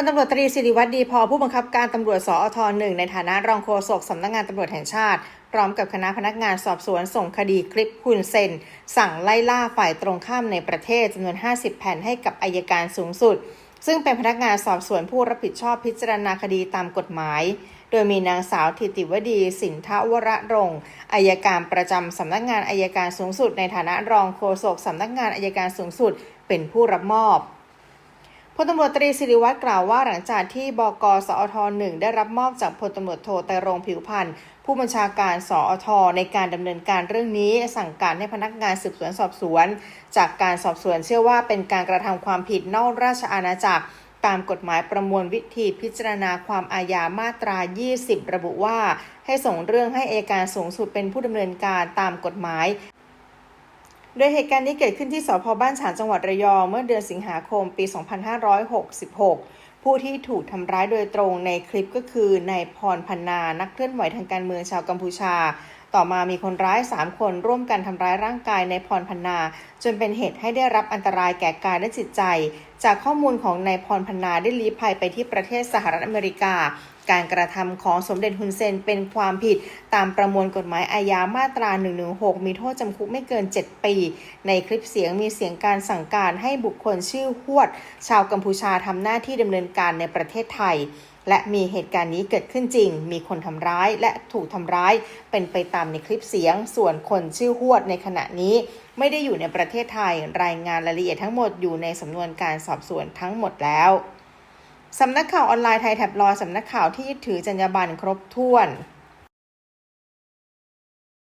ลตำรวจตรีสิริวัตรดีพอผู้บังคับการตำรวจสอทหนึ่งในฐานะรองโฆษกสำนักงานตำรวจแห่งชาติ พร้อมกับคณะพนักงานสอบสวนส่งคดีคลิปฮุนเซน สั่งไล่ล่าฝ่ายตรงข้ามในประเทศจำนวน 50 แผ่นให้กับอายการสูงสุด ซึ่งเป็นพนักงานสอบสวนผู้รับผิดชอบพิจารณาคดีตามกฎหมาย โดยมีนางสาวทิติวดี สินทวรรงอายการประจำสำนักงานอายการสูงสุด ในฐานะรองโฆษกสำนักงานอายการสูงสุด เป็นผู้รับมอบ ลตำรวจตรีสิริวัตรกล่าวว่าหลังจากที่บกสอทหนึ่งได้รับมอบจากพลตำรวจโทไตรรงผิวพันธ์ผู้บัญชาการสอทในการดำเนินการเรื่องนี้ สั่งการให้พนักงานสืบสวนสอบสวน จากการสอบสวนเชื่อว่าเป็นการกระทำความผิดนอกราชอาณาจักรตามกฎหมายประมวลวิธีพิจารณาความอาญามาตรา 20 ระบุว่า ให้ส่งเรื่องให้เอการสูงสุดเป็นผู้ดำเนินการตามกฎหมาย โดยเหตุการณ์นี้เกิดขึ้นที่สพบ้านฉางจังหวัดระยองเมื่อเดือนสิงหาคมปี 2566 ผู้ที่ถูกทำร้ายโดยตรงในคลิปก็คือนายพรพันนา นักเคลื่อนไหวทางการเมืองชาวกัมพูชา ต่อมามีคนร้าย 3 คนร่วมกันทำร้ายร่างกายนายพรพันนา จนเป็นเหตุให้ได้รับอันตรายแก่กายและจิตใจ จากข้อมูลของนายพรพันนาได้ลี้ภัยไปที่ประเทศสหรัฐอเมริกา การกระทำของสมเด็จฮุนเซนเป็นความผิด ตามประมวลกฎหมายอาญามาตรา 116 มีโทษจำคุกไม่เกิน 7 ปี ในคลิปเสียงมีเสียงการสั่งการให้บุคคลชื่อฮวด ชาวกัมพูชาทำหน้าที่ดำเนินการในประเทศไทย และมีเหตุการณ์นี้เกิดขึ้นจริง มีคนทำร้ายและถูกทำร้าย เป็นไปตามในคลิปเสียง ส่วนคนชื่อหวดในขณะนี้ ไม่ได้อยู่ในประเทศไทย รายงานรายละเอียดทั้งหมดอยู่ในสำนวนการสอบสวนทั้งหมดแล้วสำนักข่าวออนไลน์ไทยแท็บลอยสำนักข่าวที่ยึดถือจรรยาบรรณครบถ้วน